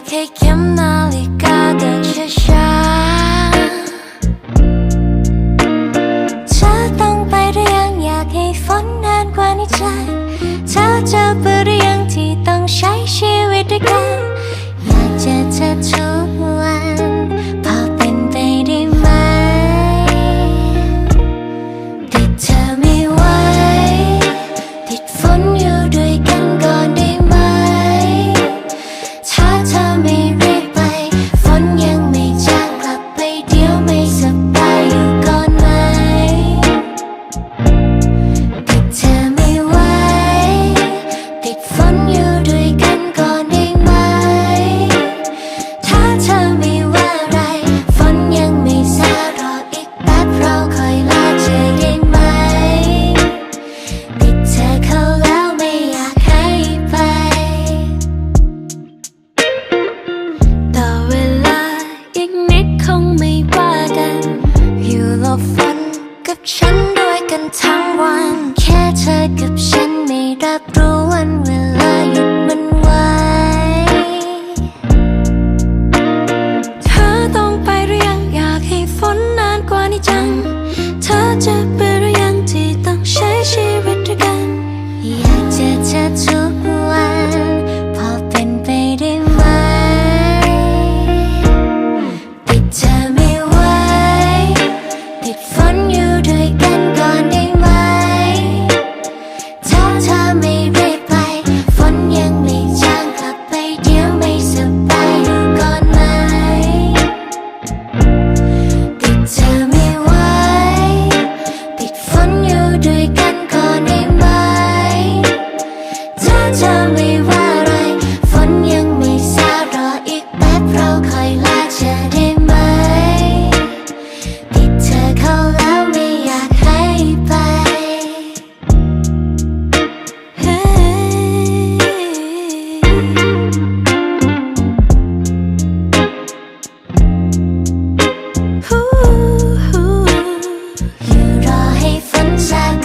ากให้เข็มนาฬิกาเดินช้าๆเธอต้องไปหรือยังอยากให้ฝนนานกว่านี้ใจเธอจะไปหรือยัง chapter sunshine.